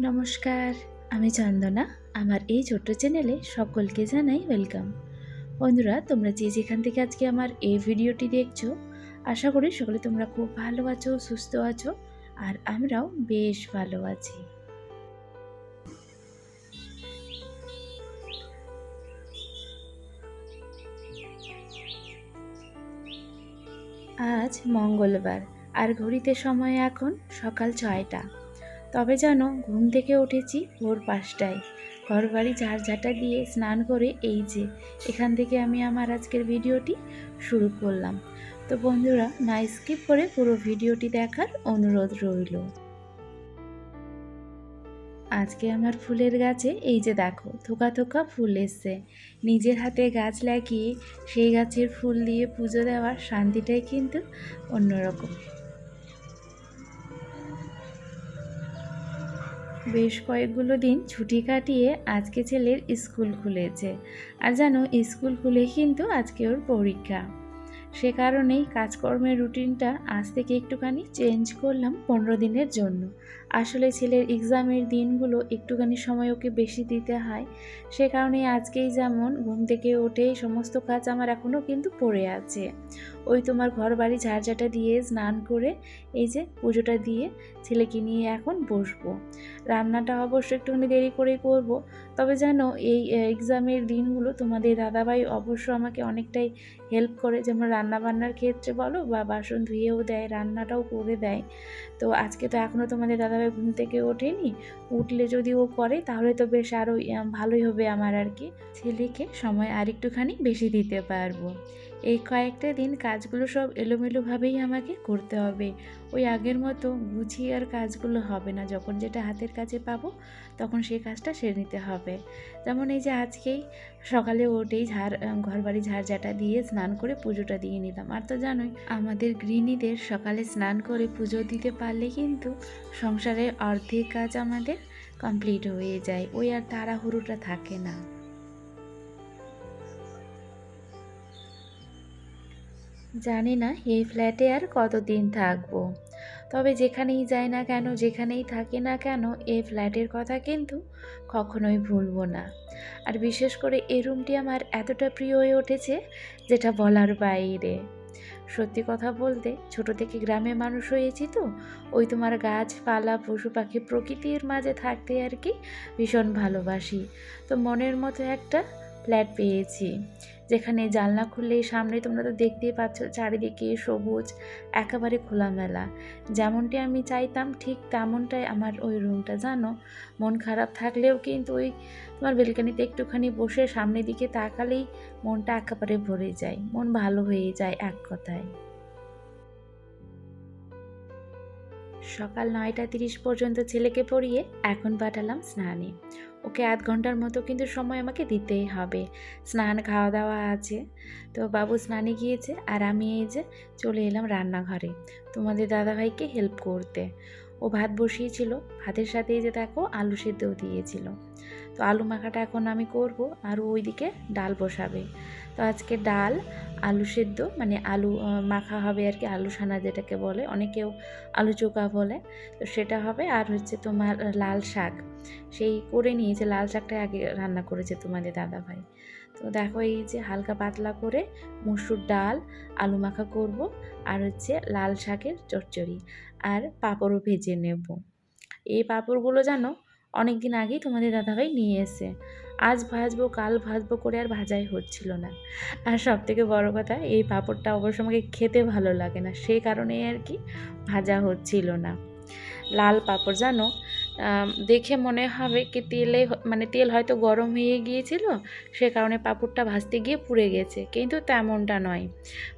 নমস্কার আমি চন্দনা। আমার এই ছোট্ট চ্যানেলে সকলকে জানাই ওয়েলকাম বন্ধুরা, তোমরা যে যেখান থেকে আজকে আমার এই ভিডিওটি দেখছ, আশা করি সকলে তোমরা খুব ভালো আছো, সুস্থ আছো, আর আমরাও বেশ ভালো আছি। আজ মঙ্গলবার, আর ঘড়িতে সময় এখন সকাল ছয়টা। তবে যেন ঘুম থেকে উঠেছি ভোর পাঁচটায়। ঘর বাড়ি ঝাড়ঝাঁটা দিয়ে স্নান করে এই যে, এখান থেকে আমি আমার আজকের ভিডিওটি শুরু করলাম। তো বন্ধুরা, না স্কিপ করে পুরো ভিডিওটি দেখার অনুরোধ রইল। আজকে আমার ফুলের গাছে, এই যে দেখো, থোকা থোকা ফুল এসছে। নিজের হাতে গাছ লাগিয়ে সেই গাছের ফুল দিয়ে পুজো দেওয়ার শান্তিটাই কিন্তু অন্যরকম। বেশ কয়েকগুলো দিন ছুটি কাটিয়ে আজকে ছেলের স্কুল খুলেছে। আর জানো, স্কুল খুলে কিন্তু আজকে ওর পরীক্ষা। সে কারণেই কাজকর্মের রুটিনটা আজ থেকে একটুখানি চেঞ্জ করলাম পনেরো দিনের জন্য। আসলে ছেলের এক্সামের দিনগুলো একটুখানি সময় ওকে বেশি দিতে হয়। সে কারণে আজকেই যেমন ঘুম থেকে উঠেই সমস্ত কাজ আমার এখনও কিন্তু পড়ে আছে। ওই তোমার ঘর বাড়ি ঝাড়ঝাটা দিয়ে স্নান করে এই যে পুজোটা দিয়ে ছেলেকে নিয়ে এখন বসবো। রান্নাটা অবশ্য একটুখানি দেরি করেই করব, তবে জানো এই এক্সামের দিনগুলো তোমাদের দাদাভাই অবশ্য আমাকে অনেকটাই হেল্প করে। যেমন রান্না বান্নার ক্ষেত্রে বলো বা বাসন ধুয়েও দেয়, রান্নাটাও করে দেয়। তো আজকে তো এখনও তোমাদের দাদাভাই ঘুম থেকে ওঠেনি, উঠলে যদি ও করে তাহলে তো বেশ আরও ভালোই হবে আমার আর কি। ছেলেকে সময় আর একটুখানি বেশি দিতে পারব। এই কয়েকটা দিন কাজগুলো সব এলোমেলোভাবেই আমাকে করতে হবে। ওই আগের মতো গুছিয়ে আর কাজগুলো হবে না। যখন যেটা হাতের কাছে পাবো, তখন সেই কাজটা সেরে নিতে হবে। যেমন এই যে আজকেই সকালে উঠেই ঝাড় ঘর বাড়ি ঝাড়ঝাটা দিয়ে স্নান করে পুজোটা দিয়ে নিলাম। আর তো জানোই, আমাদের গৃহিণীদের সকালে স্নান করে পুজো দিতে পারলে কিন্তু সংসারের অর্ধেক কাজ আমাদের কমপ্লিট হয়ে যায়। ওই আর তাড়াহুড়োটা থাকে না। জানি না, এই ফ্ল্যাটে আর কতদিন থাকব। তবে যেখানেই যাই না কেন, যেখানেই থাকি না কেন, এই ফ্ল্যাটের কথা কিন্তু কখনোই ভুলবো না। আর বিশেষ করে এই রুমটি আমার এতটা প্রিয় হয়ে উঠেছে যেটা বলার বাইরে। সত্যি কথা বলতে, ছোট থেকে গ্রামে মানুষ হয়েছি তো, ওই তোমার গাছপালা, পশু পাখি প্রকৃতির মাঝে থাকতে আর কি ভীষণ ভালোবাসি। তো মনের মতো একটা ফ্ল্যাট পেয়েছি। যেখানে জানলা খুললে সামনে তোমরা তো দেখতেই পাচ্ছ চারিদিকে সবুজ, একেবারে খোলামেলা। যেমনটি আমি চাইতাম ঠিক তেমনটাই আমার ওই রুমটা, জানো? মন খারাপ থাকলেও কিন্তু ওই তোমার বেলকানিতে একটুখানি বসে সামনের দিকে তাকালেই মনটা একেবারে ভরে যায়। মন ভালো হয়ে যায় এক কথায়। সকাল নয়টা তিরিশ পর্যন্ত ছেলেকে পড়িয়ে এখন পাঠালাম স্নানে। ওকে আধ ঘণ্টার মতো কিন্তু সময় আমাকে দিতেই হবে। স্নান খাওয়া দাওয়া আছে। তো বাবু স্নানে গিয়েছে আর আমি এই যে চলে এলাম রান্নাঘরে। তোমাদের দাদাভাইকে হেল্প করতে। ও ভাত বসিয়েছিল। ভাতের সাথে এই যে দেখো আলু সেদ্ধও দিয়েছিল। তো আলু মাখাটা এখন আমি করব আর ওইদিকে ডাল বসাবে। তো আজকে ডাল, আলু সেদ্ধ মানে আলু মাখা হবে আর কি আলু সানা যেটাকে বলে। অনেকেও আলু চোকা বলে। তো সেটা হবে আর হচ্ছে তোমার লাল শাক। সেই করে নিয়েছে লাল শাকটা আগে রান্না করেছে তোমাদের দাদাভাই। তো দেখো এই যে হালকা পাতলা করে মুসুর ডাল, আলু মাখা করব আর হচ্ছে লাল শাকের চচ্চড়ি আর পাঁপড়ও ভেজে নেব। এই পাঁপড়গুলো জানো অনেক দিন আগেই তোমাদের দাদাভাই নিয়ে এসে, আজ ভাজবো, কাল ভাজবো করে আর ভাজাই হচ্ছিল না। আর সব থেকে বড়ো কথা এই পাঁপড়টা অবশ্য আমাকে খেতে ভালো লাগে না সেই কারণেই আর কি ভাজা হচ্ছিল না। লাল পাঁপড় জানো দেখে মনে হবে কি তেলে মানে তেল হয়তো গরম হয়ে গিয়েছিল, সে কারণে পাঁপড়টা ভাজতে গিয়ে পুড়ে গেছে। কিন্তু তেমনটা নয়।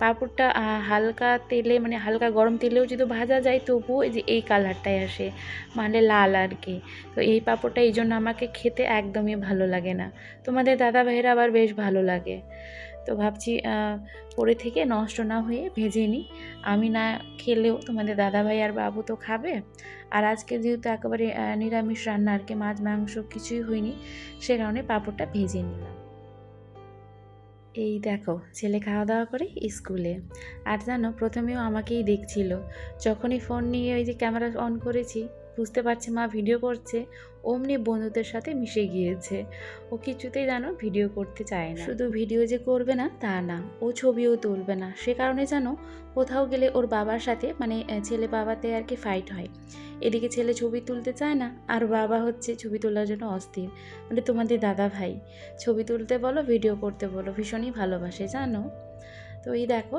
পাঁপড়টা হালকা তেলে মানে হালকা গরম তেলেও যদি ভাজা যায়, তবুও যে এই কালারটাই আসে মানে লাল আর কি। তো এই পাঁপড়টা এই জন্য আমাকে খেতে একদমই ভালো লাগে না। তোমাদের দাদা ভাইয়েরা আবার বেশ ভালো লাগে। তো ভাবছি পরে থেকে নষ্ট না হয়ে ভেজে নিই। আমি না খেলেও তোমাদের দাদাভাই আর বাবু তো খাবে। আর আজকে যেহেতু একেবারে নিরামিষ রান্না, আর কি মাছ, মাংস কিছুই হয়নি, সে কারণে পাঁপড়টা ভেজে নিলাম। এই দেখো, ছেলে খাওয়া দাওয়া করে স্কুলে। আর জানো, প্রথমেও আমাকেই দেখছিল। যখনই ফোন নিয়ে ওই যে ক্যামেরা অন করেছি বুঝতে পারছে মা ভিডিও করছে, অমনি বন্ধুদের সাথে মিশে গিয়েছে। ও কিছুতেই জানো ভিডিও করতে চায় না। শুধু ভিডিও যে করবে না, তা না, ও ছবিও তুলবে না। সে কারণে জানো কোথাও গেলে ওর বাবার সাথে মানে ছেলে বাবাতে আর কি ফাইট হয়। এদিকে ছেলে ছবি তুলতে চায় না, আর বাবা হচ্ছে ছবি তোলার জন্য অস্থির। মানে তোমাদের দাদা ভাই ছবি তুলতে বলো, ভিডিও করতে বলো, ভীষণই ভালোবাসে, জানো? তো এই দেখো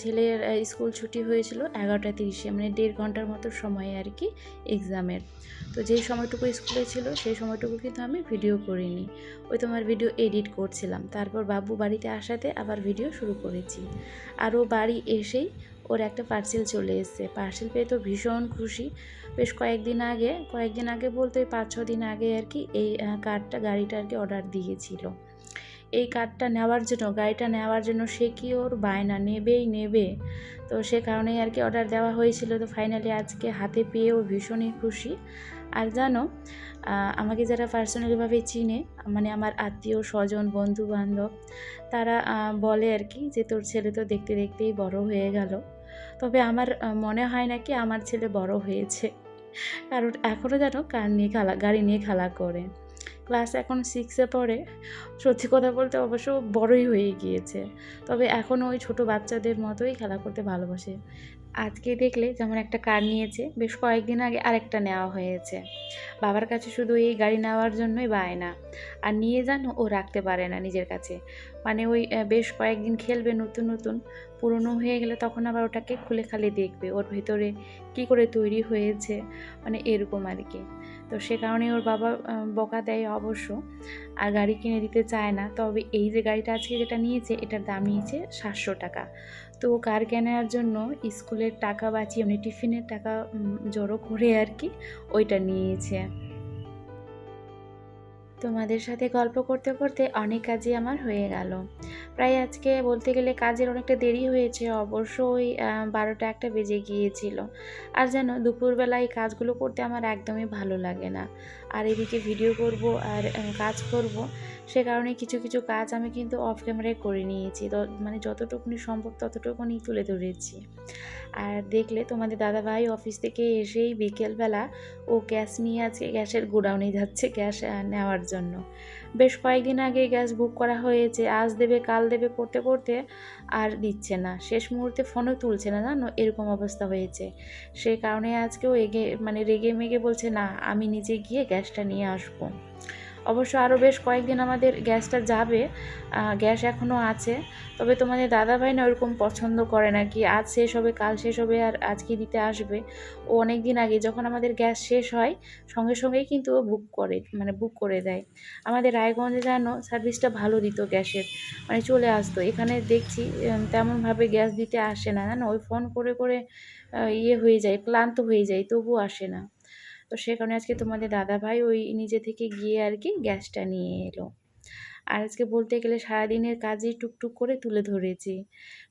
ছেলের স্কুল ছুটি হয়েছিল এগারোটা তিরিশে মানে দেড় ঘণ্টার মতো সময় আর কি এক্সামের তো যেই সময়টুকু স্কুলে ছিল, সেই সময়টুকু কিন্তু আমি ভিডিও করিনি। ওই তোমার ভিডিও এডিট করছিলাম। তারপর বাবু বাড়িতে আসাতে আবার ভিডিও শুরু করেছি। আর ও বাড়ি এসেই ওর একটা পার্সেল চলে এসেছে। পার্সেল পেয়ে তো ভীষণ খুশি। বেশ কয়েকদিন আগে কয়েকদিন আগে বলতে পাঁচ ছ দিন আগে আর কি এই কারটা গাড়িটা আর কি অর্ডার দিয়েছিল। এই কারটা নেওয়ার জন্য, গাড়িটা নেওয়ার জন্য সে কি ওর বায়না? নেবেই, নেবে। তো সে কারণেই আর কি অর্ডার দেওয়া হয়েছিল। তো ফাইনালি আজকে হাতে পেয়েও ভীষণই খুশি। আর জানো আমাকে যারা পার্সোনালিভাবে চিনে মানে আমার আত্মীয়, স্বজন বন্ধু বান্ধব তারা বলে আর কি যে তোর ছেলে তো দেখতে দেখতেই বড় হয়ে গেল। তবে আমার মনে হয় না কি আমার ছেলে বড় হয়েছে। কারণ এখনও যেন কার নিয়ে খেলা, গাড়ি নিয়ে খেলা করে। ক্লাস এখন সিক্সে পড়ে। সত্যি কথা বলতে অবশ্য বড়ই হয়ে গিয়েছে। তবে এখনও ওই ছোটো বাচ্চাদের মতোই খেলা করতে ভালোবাসে। আজকে দেখলে যেমন একটা কার নিয়েছে, বেশ কয়েকদিন আগে আরেকটা নেওয়া হয়েছে। বাবার কাছে শুধু এই গাড়ি নেওয়ার জন্যই বায় না আর নিয়ে যান ও রাখতে পারে না নিজের কাছে। মানে ওই বেশ কয়েকদিন খেলবে নতুন নতুন, পুরনো হয়ে গেলে তখন আবার ওটাকে খুলে খালি দেখবে। ওর ভেতরে কি করে তৈরি হয়েছে মানে এরকম আর কি। তো সে কারণে ওর বাবা বকা দেয় অবশ্য। আর গাড়ি কিনে দিতে চায় না। তবে এই যে গাড়িটা আজকে যেটা নিয়েছে, এটার দাম নিয়েছে সাতশো টাকা। তো কার কেনার জন্য স্কুলের টাকা বাঁচিয়ে মানে টিফিনের টাকা জড়ো করে আর কি, ওইটা নিয়েছে। তোমাদের সাথে গল্প করতে করতে অনেক কাজই আমার হয়ে গেল। প্রায় আজকে বলতে গেলে কাজের অনেকটা দেরি হয়েছে অবশ্য ওই বারোটা একটা বেজে গিয়েছিল। আর যেন দুপুরবেলা এই কাজগুলো করতে আমার একদমই ভালো লাগে না। আর এদিকে ভিডিও করব আর কাজ করব, সে কারণে কিছু কিছু কাজ আমি কিন্তু অফ ক্যামেরায় করে নিয়েছি। মানে যতটুকুনি সম্ভব ততটুকুনি তুলে ধরেছি। আর দেখলে তোমাদের দাদাভাই অফিস থেকে এসেই বিকেলবেলা ও গ্যাস নিয়ে আজকে গ্যাসের গোডাউনে যাচ্ছে গ্যাস নেওয়ার জন্য। বেশ কয়েকদিন আগে গ্যাস বুক করা হয়েছে, আজ দেবে, কাল দেবে করতে করতে আর দিচ্ছে না। শেষ মুহূর্তে ফোনও তুলছে না, জানো? এরকম অবস্থা হয়েছে। সে কারণে আজকেও এগে মানে রেগে মেগে বলছে, না, আমি নিজে গিয়ে গ্যাসটা নিয়ে আসব। অবশ্য আরও বেশ কয়েকদিন আমাদের গ্যাসটা যাবে গ্যাস এখনও আছে। তবে তোমাদের দাদাভাই না ওরকম পছন্দ করে না কি, আজ শেষ হবে, কাল শেষ হবে আর আজকে দিতে আসবে। ও অনেক দিন আগে যখন আমাদের গ্যাস শেষ হয়, সঙ্গে সঙ্গেই কিন্তু ও বুক করে মানে বুক করে দেয়। আমাদের রায়গঞ্জে জানো সার্ভিসটা ভালো দিত গ্যাসের মানে চলে আসতো। এখানে দেখছি তেমনভাবে গ্যাস দিতে আসে না। জানো, ওই ফোন করে করে ইয়ে হয়ে যায়, ক্লান্ত হয়ে যায়, তবুও আসে না। তো সে কারণে আজকে তোমাদের দাদাভাই ওই নিজে থেকে গিয়ে আর কি গ্যাসটা নিয়ে এলো। আর আজকে বলতে গেলে সারাদিনের কাজই টুকটুক করে তুলে ধরেছি।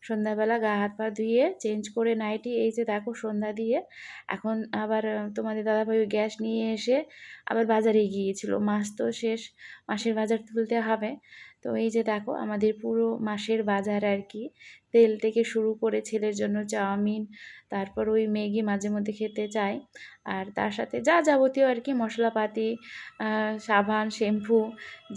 সন্ধ্যাবেলা গা হাত পা ধুয়ে চেঞ্জ করে নাইটি এই যে দেখো সন্ধ্যা দিয়ে এখন আবার তোমাদের দাদাভাই ওই গ্যাস নিয়ে এসে আবার বাজারে গিয়েছিল। মাস তো শেষ, মাসের বাজার তুলতে হবে। তো এই যে দেখো, আমাদের পুরো মাসের বাজার আর কি তেল থেকে শুরু করে ছেলের জন্য চাউমিন, তারপর ওই ম্যাগি মাঝে মধ্যে খেতে চায় আর তার সাথে যা যাবতীয় আর কি মশলাপাতি সাবান, শ্যাম্পু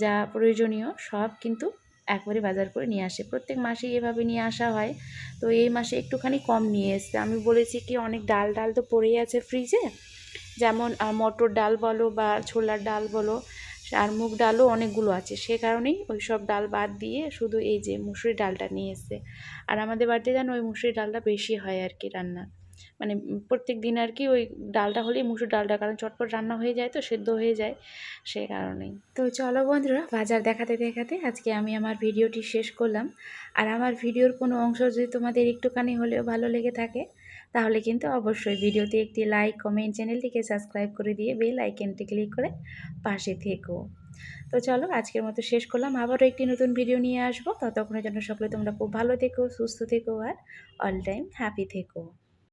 যা প্রয়োজনীয়, সব কিন্তু একবারে বাজার করে নিয়ে আসে। প্রত্যেক মাসেই এভাবে নিয়ে আসা হয়। তো এই মাসে একটুখানি কম নিয়ে এসছে। আমি বলেছি কি, অনেক ডাল ডাল তো পড়েই আছে ফ্রিজে যেমন মটর ডাল বলো বা ছোলার ডাল বলো আর মুগ ডালও অনেকগুলো আছে। সে কারণেই ওই সব ডাল বাদ দিয়ে শুধু এই যে মুসুরি ডালটা নিয়ে এসছে। আর আমাদের বাড়িতে যেন ওই মুসুরি ডালটা বেশি হয় আর কি রান্না মানে প্রত্যেক দিন আর কি ওই ডালটা হলেই মুসুর ডালটা, কারণ চটপট রান্না হয়ে যায় তো, সেদ্ধ হয়ে যায় সে কারণেই। তো চলো বন্ধুরা, বাজার দেখাতে দেখাতে আজকে আমি আমার ভিডিওটি শেষ করলাম। আর আমার ভিডিওর কোনো অংশ যদি তোমাদের একটুখানি হলেও ভালো লেগে থাকে তাহলে কিন্তু অবশ্যই ভিডিওতে একটি লাইক কমেন্ট চ্যানেলটিকে সাবস্ক্রাইব করে দিয়ে বেল আইকনটি ক্লিক করে পাশে থেকো। তো চলো আজকের মতো শেষ করলাম। আবারও একটি নতুন ভিডিও নিয়ে আসব। ততক্ষণের জন্য সকলে তোমরা খুব ভালো থেকো, সুস্থ থেকো আর অল টাইম হ্যাপি থেকো।